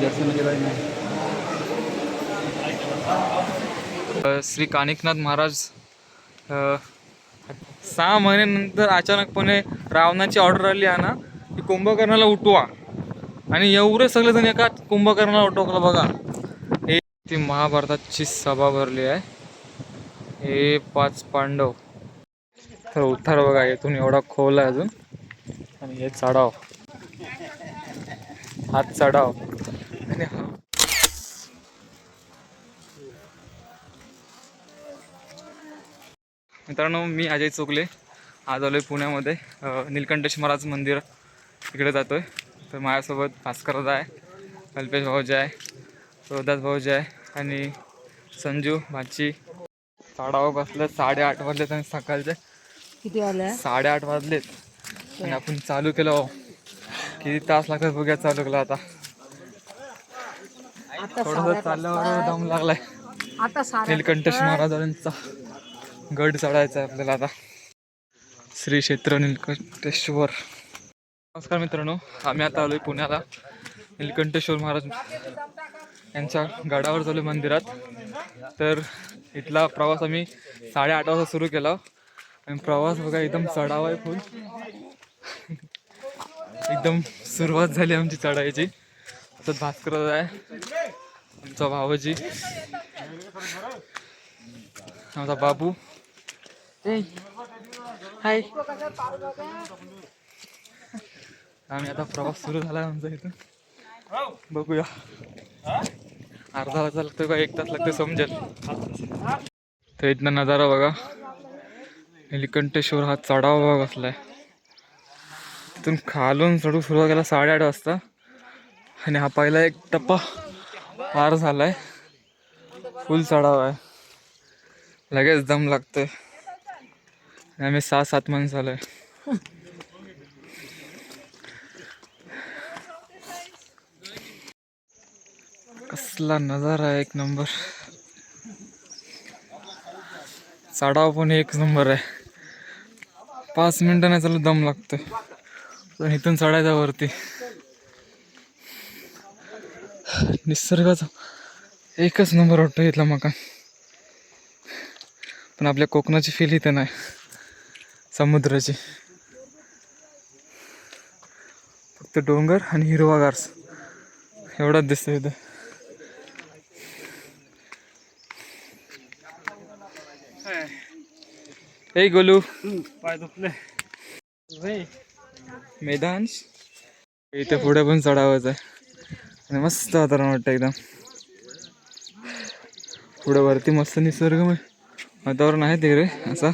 दर्शन केलं नाही. श्री कानिकनाथ महाराज सहा महिन्यानंतर अचानकपणे रावणाची ऑर्डर आली आहे ना की कुंभकर्णाला उठवा. आणि एवढे सगळेजण एका कुंभकर्णाला उठवलं बघा. हे ती महाभारताची सभा भरली आहे. हे पाच पांडव. तर उतार बघा इथून एवढा खोल आहे अजून. आणि हे चढाव. हात चढाव. आणि हा। मित्रांनो मी अजय चोकले आज आलोय पुण्यामध्ये. नीलकंठेश महाराज मंदिर इकडे जातोय. तर माझ्यासोबत भास्करद आहे कल्पेश भाऊजी आहे रोदास भाऊजी आहे आणि संजू भाची. साडावर बसलं साडेआठ वाजलेत आणि सकाळचे. किती वाजल्या साडेआठ वाजलेत. आणि आपण चालू केलं हो. किती तास लागतात बघूया चालू केलं आता. चालल्यावर दम लागलाय. आता साड्या नीलकंठेश महाराजांचा गड चढायचा आहे आपल्याला आता. श्री क्षेत्र नीलकंठेश्वर. नमस्कार मित्रांनो आम्ही आता आलोय पुण्याला. नीलकंठेश्वर महाराज यांच्या गडावर चालू मंदिरात. तर इथला प्रवास आम्ही साडेआठ वाजता सुरू केला. आणि प्रवास बघा एकदम चढावा आहे फुल एकदम सुरुवात झाली आमची चढायची. आता भास्कर आहे आमचा भावजी. आमचा बाबू. हाय आम्ही आता प्रवास सुरू झाला आमचा इथून बघूया. अर्धा तास लागतोय का एक तास लागतोय समजेल. तर इथनं नजारा बघा. निलकंठेश्वर हा चढाव बघा कसलाय तिथून खालून चढू सुरुवात केला साडेआठ वाजता. आणि हा पहिला एक टप्पा. पार झालाय. फुल चढाव आहे. लगेच दम लागतोय. आम्ही सहा सात माणसं आलोय. कसला नजारा आहे एक नंबर. चढाव पण एक नंबर आहे. पाच मिनिटं नाही चालू दम लागतोय. पण इथून चढायचा वरती. निसर्गाचा एकच नंबर वाटतो इथला मकान पण आपल्या कोकणाची फील इथे नाही. समुद्राची. फक्त डोंगर आणि हिरवागार. एवढाच दिसतो इथे. हे गोलू. पाय दुखले. मैदान. इथे पुढे पण चढावंच आहे. आणि मस्त वातावरण वाटतं एकदम. पुढे वरती मस्त निसर्गमय वातावरण आहे तिकडे असा.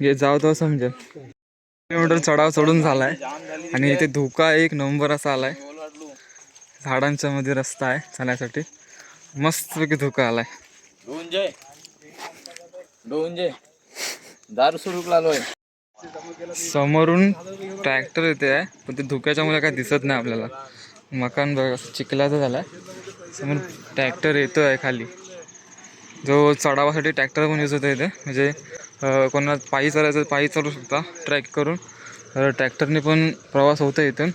हे जाव तो समजेल किलोमीटर चढाव चढून झालाय. आणि इथे धोका एक नंबर असा आलाय. झाडांच्या मध्ये रस्ता आहे चालण्यासाठी मस्तपैकी धोका आलाय. डोंजे. डोंजे. दारू सुरू आलोय समोरून ट्रॅक्टर येते आहे पण ते धुक्याच्यामुळे काय दिसत नाही आपल्याला. मकान बघा असं झाला. समोर ट्रॅक्टर येतो आहे खाली. जो चढावासाठी ट्रॅक्टर पण यूज होतं इथे. म्हणजे कोणाला पायी चालायचं पायी चालू शकता ट्रॅक करून. तर ट्रॅक्टरने पण प्रवास होतो इथून.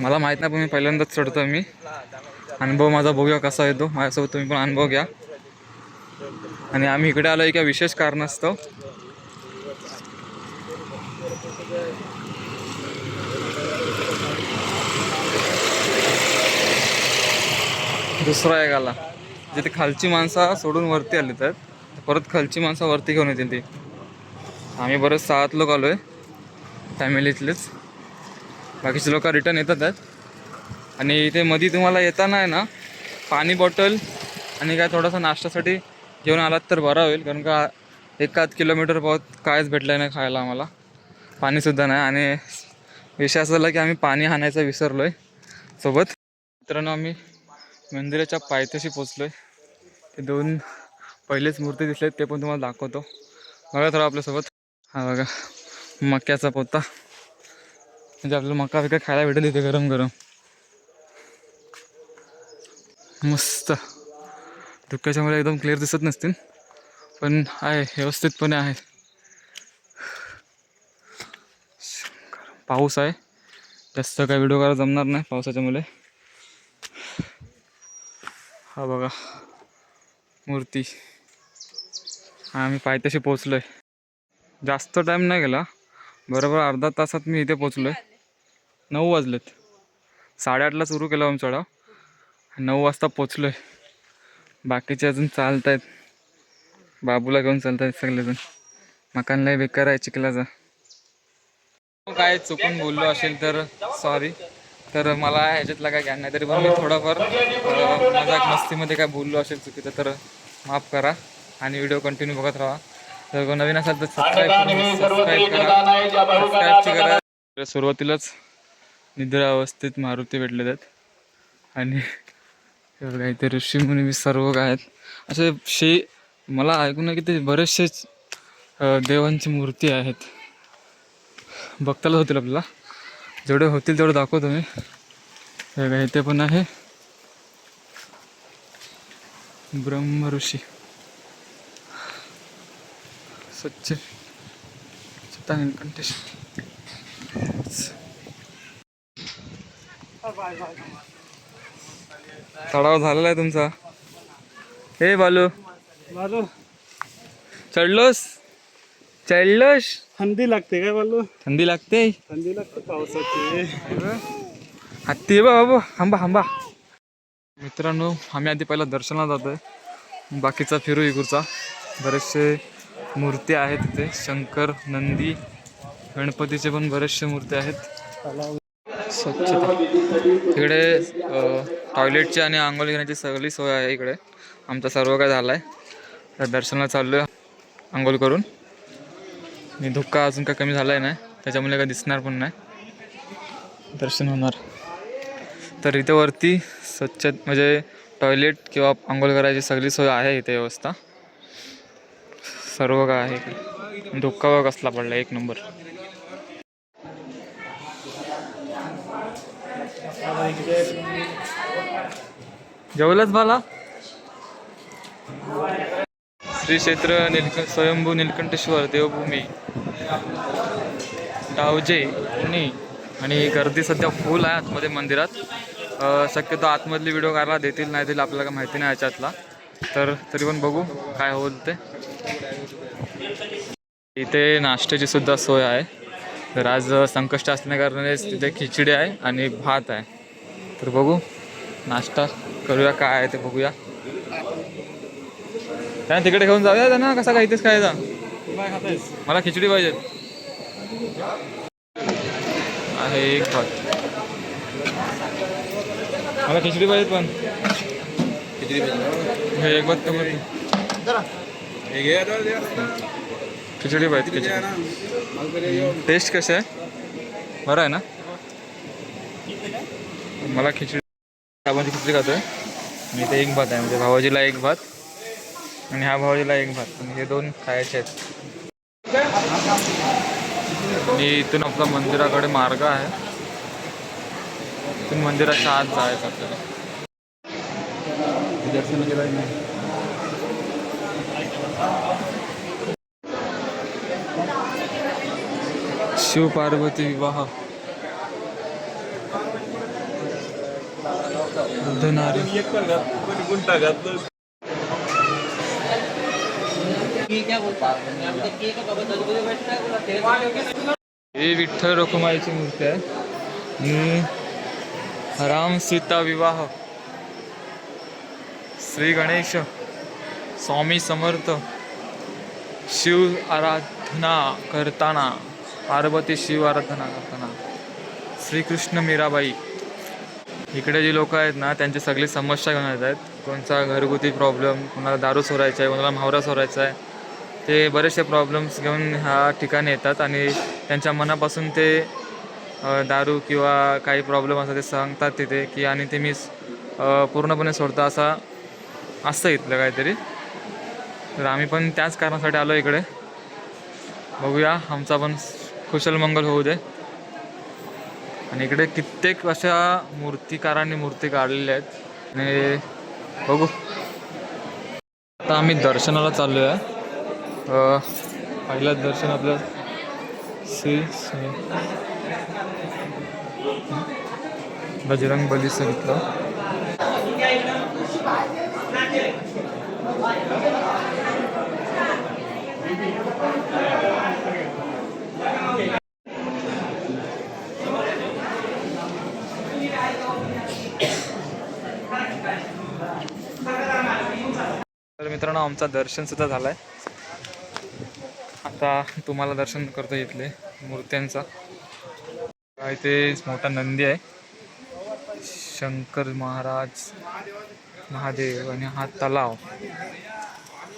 मला माहीत नाही पण मी पहिल्यांदाच चढतो मी. अनुभव माझा बघूया कसा येतो. माझ्यासोबत तुम्ही पण अनुभव घ्या. आणि आम्ही इकडे आलो एका विशेष कारणास्तव. दुसरा एक आला. जिथे खालची माणसं सोडून वरती आली तर परत खालची माणसं वरती घेऊन येतील ती. आम्ही बरेच सात लोक आलो आहे फॅमिलीतलेच. बाकीचे लोक रिटर्न येतात आहेत. आणि इथे मध्ये तुम्हाला येताना आहे ना पाणी बॉटल आणि काय थोडासा नाश्त्यासाठी घेऊन आलात तर बरा होईल कारण का एकाच किलोमीटर पावत कायच भेटलं नाही खायला आम्हाला. पाणीसुद्धा नाही आणि विषय असं झाला की आम्ही पाणी आणायचं विसरलो आहे सोबत मित्रांनो आम्ही मंदिराच्या पायथ्याशी पोचलो आहे ते दोन पहिलेच मूर्ती दिसले ते पण तुम्हाला दाखवतो. बघा थोडा आपल्यासोबत. हा बघा मक्याचा पोता. म्हणजे आपल्याला मका विका खायला भेटेल इथे गरम गरम. मस्त. धुक्याच्यामुळे एकदम क्लिअर दिसत नसतील पण आहे व्यवस्थितपणे आहे. पाऊस आहे. जास्त काय व्हिडिओ करायला जमणार नाही पावसाच्यामुळे. हा बघा. मूर्ती. आम्ही पायथ्याशी पोचलो आहे जास्त टाईम नाही गेला. बरोबर अर्धा तासात मी इथे पोचलो आहे नऊ वाजलेत. साडेआठला सुरू केला आमचा चढाव नऊ वाजता पोचलो आहे बाकीचे अजून चालत आहेत बाबूला घेऊन चालत आहेत सगळेजण मकानलाही बेकार आहे चिखलाचा. काय चुकून बोललो असेल तर सॉरी तर मला ह्याच्यातला काय ज्ञान नाही तरी पण मी थोडंफार मजाक मस्तीमध्ये काय बोललो असेल चुकीचं तर माफ करा आणि व्हिडिओ कंटिन्यू बघत राहा. तर नवीन असाल तर सबस्क्राईब सबस्क्राईब करा सबस्क्राईबची करा. सुरुवातीलाच निद्रा अवस्थेत मारुती भेटले आहेत आणि बघा इथे ऋषीमुनी बी सर्व काय आहेत. असे शे मला ऐकून आहे की ते बरेचसेच देवांची मूर्ती आहेत. बघताला होतील आपल्याला. जेवढे होतील तेवढं दाखवतो मी हे बघा इथे पण आहे. ब्रह्म ऋषी. सच्च. चित्ता निलकंठेश तडाव झालेला आहे तुमचा. हे बालू. बालू. चढलोस? चढलोस? थंडी लागते काय बालू? थंडी लागते? थंडी लागते पावसाची. हत्ती बाबू. हांबा हांबा मित्रांनो आम्ही आधी पहिला दर्शनाला जातोय. बाकीचा फिरू इकडचा बरेचसे मूर्ती आहेत तिथे. शंकर नंदी गणपतीचे पण बरेचसे मूर्ती आहेत. स्वच्छता. तिकडे टॉयलेटची आणि आंघोळ घेण्याची सगळी सोय आहे इकडे. आमचा सर्व काय झाला आहे तर दर्शनाला चाललो आहे आंघोळ करून. आणि धुक्का अजून काय कमी झाला आहे नाही त्याच्यामुळे काय दिसणार पण नाही. दर्शन होणार. तर इथे वरती स्वच्छ म्हणजे टॉयलेट किंवा आंघोळ करायची सगळी सोय आहे इथे व्यवस्था. सर्व काय आहे इकडे. धुक्का कसला पडला एक नंबर. जेवलंच मला श्री क्षेत्र निलक स्वयंभू निलकंठेश्वर देवभूमी डावजे पुणे आणि गर्दी सध्या फुल आहे आतमध्ये मंदिरात. शक्यतो आतमधली व्हिडिओ काढला देतील नाही देतील आपल्याला काय माहिती नाही याच्यातला. तर तरी पण बघू काय होईल ते. इथे नाश्त्याची सुद्धा सोय आहे. तर आज संकष्ट असल्याकारणाने तिथे खिचडी आहे आणि भात आहे. तर बघू नाश्ता करूया काय आहे ते बघूया. त्या तिकडे घेऊन जाऊया त्यांना. कसा काय इथेच खायचा? मला खिचडी पाहिजे. आहे एक भात. मला खिचडी पाहिजे पण. खिचडी हे एक भात खिचडी पाहिजे खिचडी टेस्ट कसं आहे? बरं आहे ना? मला खिचडी खिचडी खातोय. आणि इथे एक भात आहे. म्हणजे भावाजीला एक भात. आणि ह्या भावाजीला एक भात. पण हे दोन खायचे आहेत. आणि इथून आपला मंदिराकडे मार्ग आहे. इथून मंदिराच्या आत जायचं आपल्याला. दर्शन नाही शिव पार्वती विवाह. धनारी घातलं ही विठ्ठल रखुमाईची मूर्ती आहे. आणि राम सीता विवाह. श्री गणेश स्वामी समर्थ. शिव आराधना करताना पार्वती शिव आराधना करताना श्रीकृष्ण मीराबाई. इकडे जी लोक आहेत ना त्यांची सगळी समस्या घेऊन येत आहेत. कोणचा घरगुती प्रॉब्लेम कोणाला दारू सोरायचा आहे कोणाला म्हावरा सोरायचा आहे ते बरेचसे प्रॉब्लेम्स घेऊन ह्या ठिकाणी येतात आणि त्यांच्या मनापासून ते दारू किंवा काही प्रॉब्लेम असतात ते सांगतात तिथे की आणि ते मी पूर्णपणे सोडतो असा असतं इथलं काहीतरी. तर आम्ही पण त्याच कारणासाठी आलो इकडे. बघूया आमचा पण कुशल मंगल होऊ दे. आणि इकडे कित्येक अशा मूर्तिकारांनी मूर्ती काढलेल्या आहेत. आणि बघू. आता आम्ही दर्शनाला चाललो आहे अ, पहिलं दर्शन आपलं श्री श्री बजरंग बली सांगितलं तर मित्रांनो आमचा दर्शन सुद्धा झालाय. आता तुम्हाला दर्शन करता इथले मूर्त्यांचा. इथेच इथे मोठा नंदी आहे. शंकर महाराज महादेव आणि हा तलाव.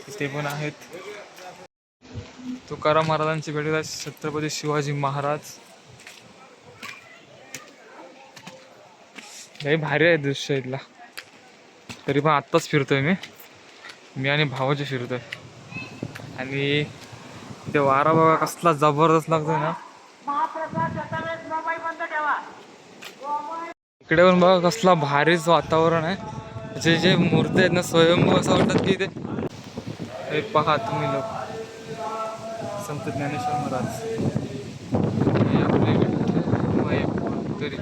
इथे पण आहेत. तुकाराम महाराजांची भेट आहे. छत्रपती शिवाजी महाराज. लई भारी आहे दृश्य इथला. तरी पण आत्ताच फिरतोय मी. मी आणि भावाचे फिरतोय. आणि ते वारा बघा कसला जबरदस्त लागतोय ना. इकडे पण बघा कसला भारीच वातावरण आहे. जे जे मूर्ती आहेत ना स्वयंभू असं वाटतात की ते पहा तुम्ही लोक. संत ज्ञानेश्वर महाराज. हे आपले विठ्ठल माई तरी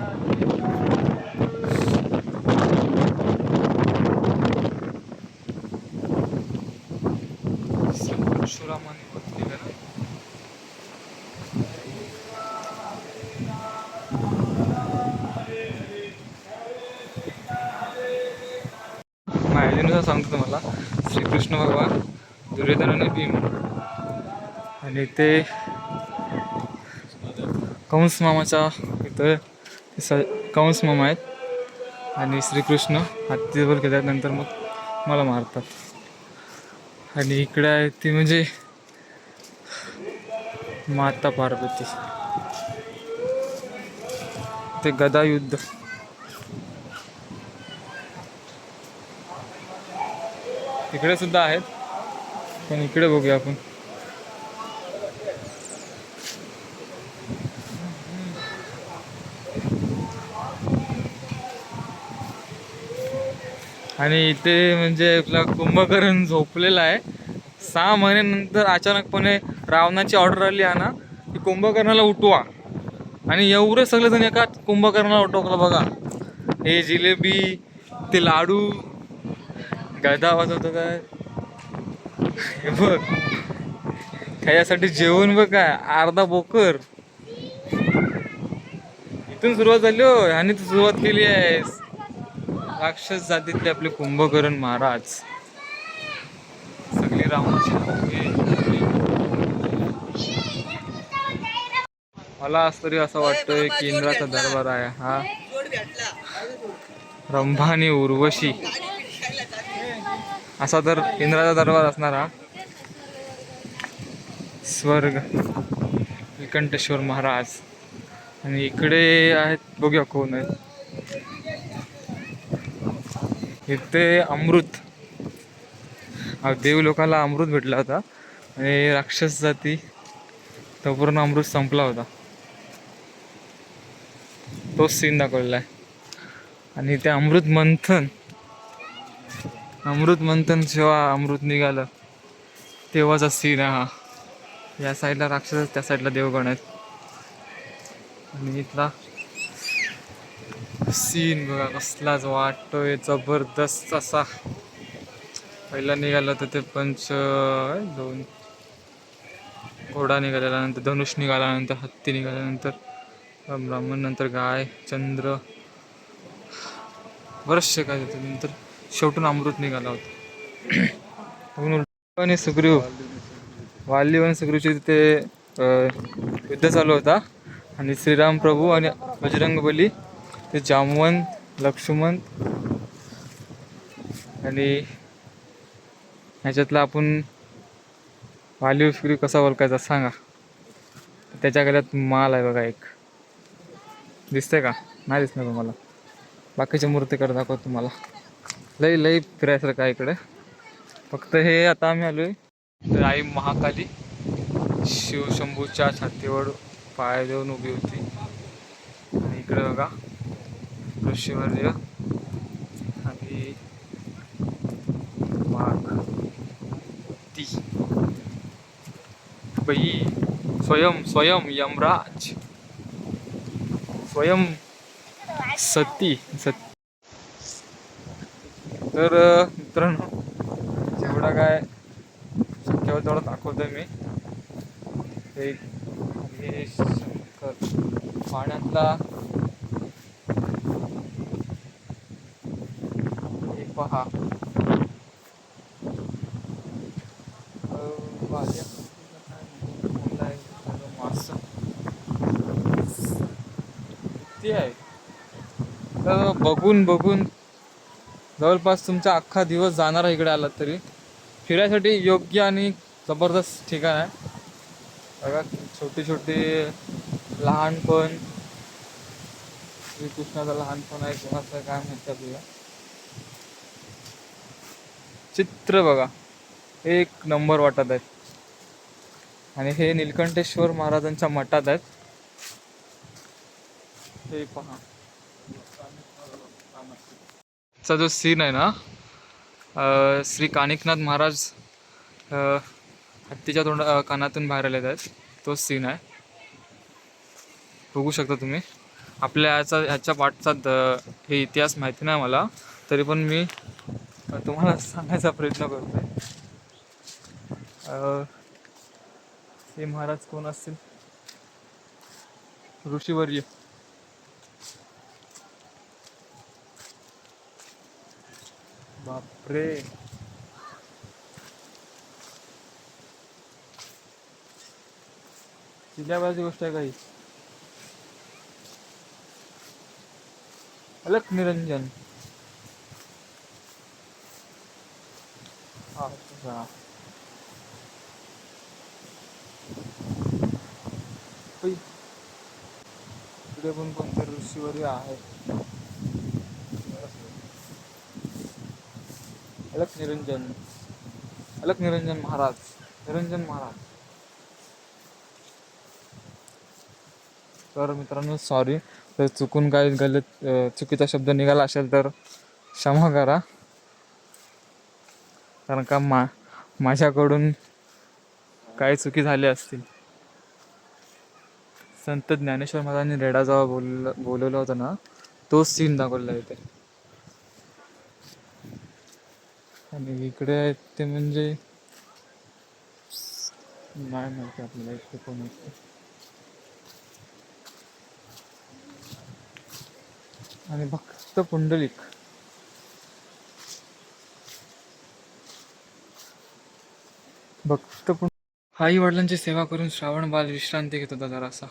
परशुरामाने वधलेलं ना माहितीनुसार सांगतो तुम्हाला श्रीकृष्ण भगवान दुर्योधन आणि भीम आणि ते कंस मामाच्या इथं स कंस मामा आहेत आणि श्रीकृष्ण हत्तीवर घेतात नंतर मग मला मारतात. आणि इकडे आहे ती म्हणजे माता पार्वती. ते गदायुद्ध. इकडे सुद्धा आहेत पण इकडे बघूया आपण. आणि इथे म्हणजे आपला कुंभकर्ण झोपलेला आहे. सहा महिन्यानंतर अचानकपणे रावणाची ऑर्डर आली आहे ना की कुंभकर्णाला उठवा. आणि एवढे सगळेजण एका कुंभकर्णाला उठवलं बघा. हे जिलेबी ते लाडू. गदा वाजवतो काय? हे बघ. खायासाठी जेवण बघ काय अर्धा बोकर. इथून सुरुवात झाली हो ह्याने तर सुरुवात केली आहे राक्षस जातीतले आपले कुंभकर्ण महाराज. सगळी रावणाची. मला आज तरी असं वाटतंय की इंद्राचा दरबार आहे हा. रंभा आणि उर्वशी. असा तर इंद्राचा दरबार असणार हा स्वर्ग विकंठेश्वर महाराज. आणि इकडे आहेत बघूया कोण आहेत. इथे अमृत. हा देव लोकांना अमृत भेटला होता. आणि राक्षस जाती तो पूर्ण अमृत संपला होता. तोच सीन दाखवलेला आहे. आणि ते अमृत मंथन. अमृत मंथन जेव्हा अमृत निघालं तेव्हाचा सीन आहे हा. या साईडला राक्षस त्या साईडला देवगण आहेत. आणि इथला सीन बघा कसलाच वाटतोय जबरदस्त असा. पहिला निघाला तर ते पंच दोन. घोडा निघाल्यानंतर धनुष निघाल्यानंतर हत्ती निघाल्यानंतर ब्राह्मण नंतर गाय चंद्र. बरेचसे काय होते नंतर. शेवटून अमृत निघाला होता. आणि सुग्रीव. वाल्ली आणि सुग्रीवची तिथे युद्ध चालू होता. आणि श्रीराम प्रभू आणि बजरंग बली ते जामवंत लक्ष्मण आणि ह्याच्यातला आपण वाली सुग्रीव कसा ओळखायचा सांगा. त्याच्या गळ्यात माल आहे बघा एक. दिसतंय का? नाही दिसणार तुम्हाला. बाकीच्या मूर्तीकडे दाखव तुम्हाला. लई लई फिरायसारखं आहे इकडे. फक्त हे आता आम्ही आलोय तर आई महाकाली. शिवशंभूच्या छातीवर पाय देऊन उभी होती. आणि इकडे बघा. ऋषीवर्य आणि वाघ ती. स्वयं स्वयं यमराज. स्वयं सती सती. तर मित्रांनो जेवढं काय शक्य तेवढा तेवढं दाखवतोय मी. हे हे शंकर पाण्यातला हे पहा अं, भाज्या कोणता आहे? त्याचं मासं किती आहे तर बघून बघून. जवळपास तुमचा अख्खा दिवस जाणार आहे इकडे आलात तरी. फिरायसाठी योग्य आणि जबरदस्त ठिकाण आहे. बघा छोटी छोटी लहानपण श्रीकृष्णाचं लहानपण आहे. कोणाचं काय माहिती आपल्याला. चित्र बघा. एक नंबर वाटत आहेत आणि हे निलकंठेश्वर महाराजांच्या मठात आहेत. हे पहा. चा जो सीन आहे ना श्री कानिकनाथ महाराज हत्तीच्या तोंड कानातून बाहेर आलेत आहेत. तो सीन आहे. बघू शकता तुम्ही. आपल्या ह्याचा ह्याच्या पाठचा हे इतिहास माहिती नाही मला तरी पण मी तुम्हाला सांगायचा प्रयत्न करतो हे महाराज कोण असतील? ऋषीवर्य. बापरे. चिल्याबाजी गोष्ट आहे काही. अलक निरंजन. अच्छा. होय. इकडे पण कोणत्या ऋषीवर आहे. अलक निरंजन अलक निरंजन महाराज निरंजन महाराज. तर मित्रांनो सॉरी तर चुकून काय गलत चुकीचा शब्द निघाला असेल तर क्षमा करा. कारण का मा माझ्याकडून काही चुकी झाल्या असतील. संत ज्ञानेश्वर महाराजांनी रेडा जेव्हा बोल बोलवलं होतं ना तोच सीन दाखवला आहे इथे. आणि इकडे आहेत ते म्हणजे नाही माहिती आपल्याला इकडे कोण आहेत आणि भक्त पुंडलिक. भक्त पुंड आई वडिलांची सेवा करून श्रावण बाल विश्रांती घेत होता जरासा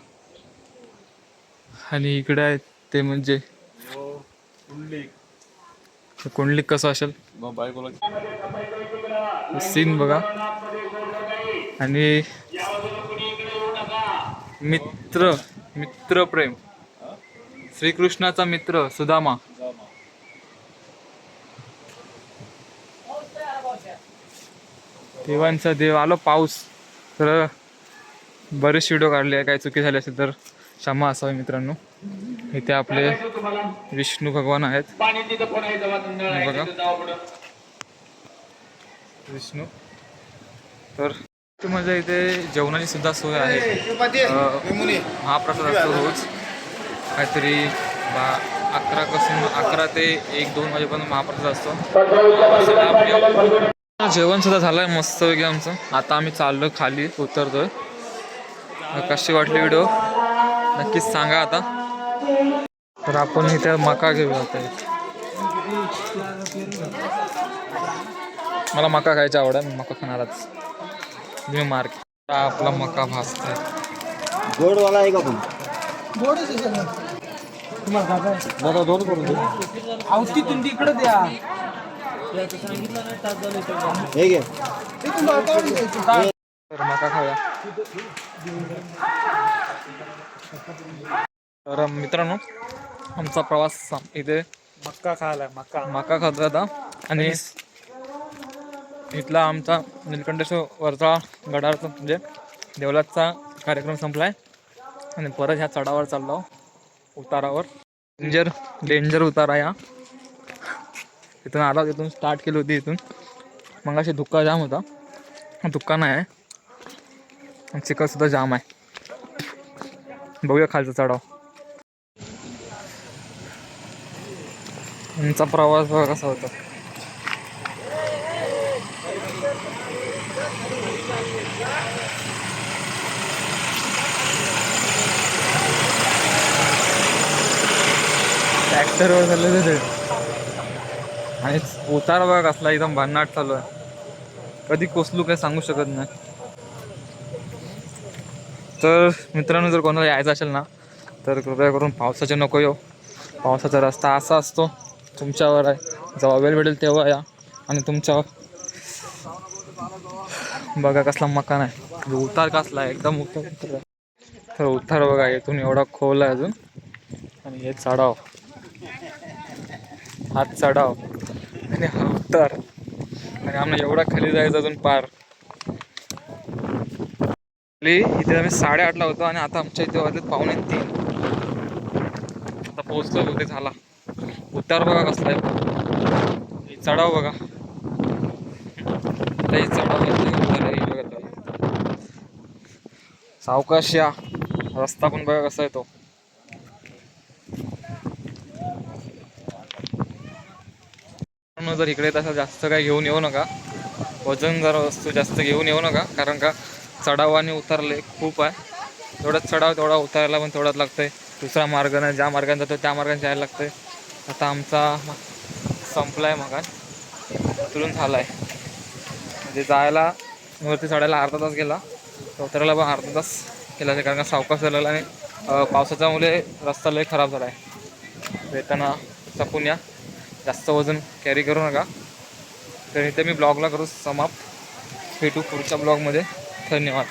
आणि इकडे आहेत ते म्हणजे हो, पुंडलिक. कुंडलिक कसं असेल? सीन बघा. आणि मित्र मित्र प्रेम श्रीकृष्णाचा मित्र सुदामा. देवांचा देव आलो पाऊस. तर बरेच व्हिडिओ काढले काही चुकी झाली असेल तर क्षमा असावी मित्रांनो. इथे आपले विष्णू भगवान आहेत. हे बघा. विष्णू. तर माझ्या इथे जेवणाची सुद्धा सोय आहे. अं, महाप्रसाद असतो रोज. काहीतरी बा अकरा पासून अकरा ते एक दोन वाजेपर्यंत महाप्रसाद असतो. जेवण सुद्धा झालंय मस्त वगैरे आमचं. आता आम्ही चाललो खाली उतरतोय. कशी वाटली व्हिडिओ. नक्कीच सांगा आता. तर आपण इथे मका घेऊया आता. मला मका खायची आवड आहे मी मका खाणारच. मी मार्केट आपला मका भाजतोय. गोडवाला आहे का पण? दादा दोन करून दे. आवती तुंडी इकडे द्या. हे घे. मका खाऊया. तर मित्रांनो आमचा प्रवास इथे मक्का खायला मक्का. मका खात होता. आणि इथला आमचा निलकंठेश्वर वरचा गडावरचा म्हणजे देवलाचा कार्यक्रम संपलाय. आणि परत ह्या चढावर चाललो. उतारावर. डेंजर डेंजर उतारा या. इथून आला तिथून स्टार्ट केली होती इथून. मग अशी धुक्का जाम होता. धुक्का नाही आहे. आणि चिखल सुद्धा जाम आहे. बघूया खालचा चढाव. आमचा प्रवास बघा कसा होता. ट्रॅक्टरवर चालले ते. आणि उतार बघा कसला एकदम भन्नाट चालू आहे. कधी कोसलू काय सांगू शकत नाही. तर मित्रांनो जर कोणाला यायचं असेल ना तर कृपया करून पावसाचे नको येऊ. पावसाचा रस्ता असा असतो. तुमच्यावर आहे. जेव्हा वेळ भेटेल तेव्हा या. आणि तुमच्या बघा कसला मकान आहे. उतार कसला आहे. एकदम उतार. उतार तर उतार बघा इथून एवढा खोल आहे अजून. आणि हे चढाव. हा चढाव. आणि हा उतार. आणि आम्हाला एवढा खाली जायचं अजून पार. इथे आम्ही साडेआठला होतो आणि आता आमच्या इथे वाजले पावणे तीन. आता पोहोचलो ते झाला. उतार बघा कसला आहे. चढाव बघा. आता चढाव सावकाश या. रस्ता पण बघा कसा आहे तो. जर इकडे तसा जास्त काही घेऊन येऊ नका. वजन जर वस्तू जास्त घेऊन येऊ नका. कारण का चढाव आणि उतरले खूप आहे. तेवढाच चढाव तेवढा उतरायला पण तेवढाच लागतंय. दुसरा मार्ग नाही. ज्या मार्गाने जातो त्या मार्गाने जायला लागतंय. आता आमचा संपला आहे मकान उतरून झाला आहे म्हणजे जायला वरती चढायला अर्धा तास गेला. तर उतरायला पण अर्धा तास गेला कारण का सावकाश झालेला आणि पावसाच्यामुळे रस्ता लय खराब झाला आहे येताना चपून या. जास्त वजन कॅरी करू नका. तर इथे मी ब्लॉगला करू समाप्त. भेटू पुढच्या ब्लॉगमध्ये धन्यवाद.